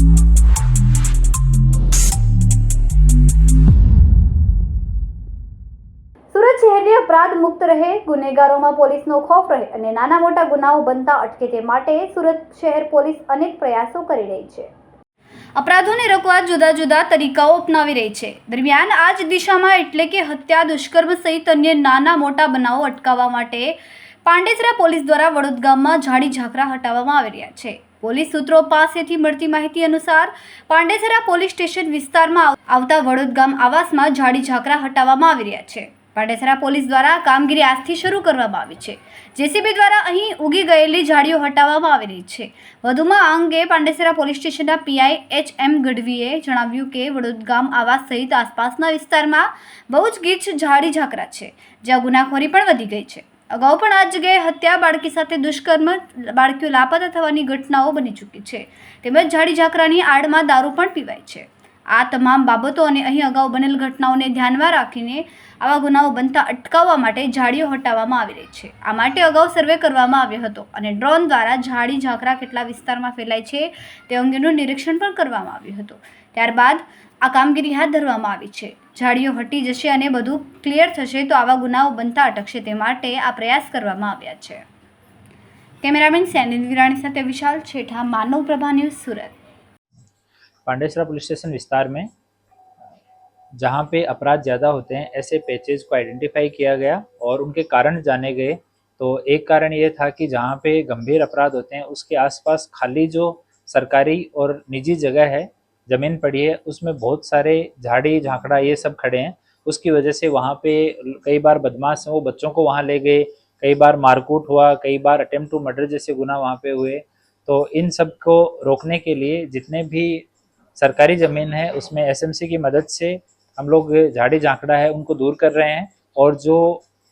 સુરત શહેરને અપરાધ મુક્ત રહે, ગુનેગારોમાં પોલીસનો ખોફ રહે અને નાના મોટા ગુનાઓ બનતા અટકે તે માટે સુરત શહેર પોલીસ અનેક પ્રયાસો કરી રહી છે. અપરાધોને રોકવા જુદા જુદા તરીકાઓ અપનાવી રહી છે. દરમિયાન આ જ દિશામાં એટલે કે હત્યા, દુષ્કર્મ સહિત અન્ય નાના મોટા બનાવો અટકાવવા માટે પાંડેસરા પોલીસ દ્વારા વડોદ ગામમાં ઝાડી ઝાકરા હટાવવામાં આવી રહ્યા છે. પોલીસ સૂત્રો પાસેથી મળતી માહિતી અનુસાર પાંડેસરા પોલીસ સ્ટેશન વિસ્તારમાં આવતા વડોદ ગામ આવાસમાં ઝાડી ઝાકરા હટાવવામાં આવી રહ્યા છે. પાંડેસરા પોલીસ દ્વારા કામગીરી આજથી શરૂ કરવામાં આવી છે. જેસીબી દ્વારા અહીં ઉગી ગયેલી ઝાડીઓ હટાવવામાં આવી રહી છે. વધુમાં આ અંગે પાંડેસરા પોલીસ સ્ટેશનના પીઆઈ એચ એમ ગઢવીએ જણાવ્યું કે વડોદ ગામ આવાસ સહિત આસપાસના વિસ્તારમાં બહુ જ ગીચ ઝાડી ઝાકરા છે, જ્યાં ગુનાખોરી પણ વધી ગઈ છે. અગાઉ પણ આ જગ્યાએ હત્યા, બાળકી સાથે દુષ્કર્મ, બાળકીઓ લાપતા થવાની ઘટનાઓ બની ચૂકી છે. તેમજ ઝાડી ઝાકરાની આડમાં દારૂ પણ પીવાય છે. આ તમામ બાબતો અને અહીં અગાઉ બનેલ ઘટનાઓને ધ્યાનમાં રાખીને આવા ગુનાઓ બનતા અટકાવવા માટે ઝાડીઓ હટાવવામાં આવી રહી છે. આ માટે અગાઉ સર્વે કરવામાં આવ્યો હતો અને ડ્રોન દ્વારા ઝાડી ઝાકરા કેટલા વિસ્તારમાં ફેલાય છે તે અંગેનું નિરીક્ષણ પણ કરવામાં આવ્યું હતું. ત્યારબાદ આ કામગીરી હાથ ધરવામાં આવી છે. ઝાડીઓ હટી જશે અને બધું ક્લિયર થશે તો આવા ગુનાઓ બનતા અટકશે તે માટે આ પ્રયાસ કરવામાં આવ્યા છે. કેમેરામેન સેનિલ વિરાણી સાથે Vishal Chhetha, Manav Prabha news Surat. Pandesara police station विस्तार में, जहाँ पे अपराध ज़्यादा होते हैं, ऐसे पैचेज को आइडेंटिफाई किया गया और उनके कारण जाने गए। तो एक कारण ये था कि जहाँ पे गंभीर अपराध होते हैं, उसके आसपास खाली जो सरकारी और निजी जगह है, ज़मीन पड़ी है, उसमें बहुत सारे झाड़ी, झांकड़ा ये सब खड़े हैं। उसकी वजह से वहाँ पे कई बार बदमाश हैं, वो बच्चों को वहाँ ले गए, कई बार मारकूट हुआ, कई बार अटेम्प्ट टू मर्डर जैसे गुना वहाँ पे हुए। तो इन सबको रोकने के लिए जितने भी सरकारी ज़मीन है उसमें एसएमसी की मदद से हम लोग झाड़ी झांकड़ा है उनको दूर कर रहे हैं और जो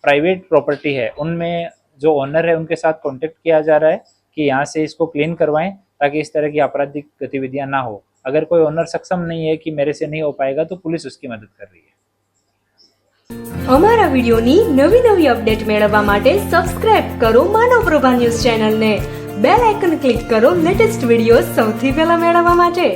प्राइवेट प्रॉपर्टी है उनमें जो ओनर है उनके साथ कांटेक्ट किया जा रहा है कि यहाँ से इसको क्लीन करवाएं ताकि इस तरह की आपराधिक गतिविधियां ना हो अगर कोई ओनर सक्षम नहीं है कि मेरे से नहीं हो पाएगा तो पुलिस उसकी मदद कर रही है અમારા વિડિયોની નવી નવી અપડેટ મેળવવા માટે સબસ્ક્રાઇબ કરો માનવ પ્રભા ન્યૂઝ ચેનલને બેલ આઇકન ક્લિક કરો લેટેસ્ટ વિડીયો સૌથી પહેલા મેળવવા માટે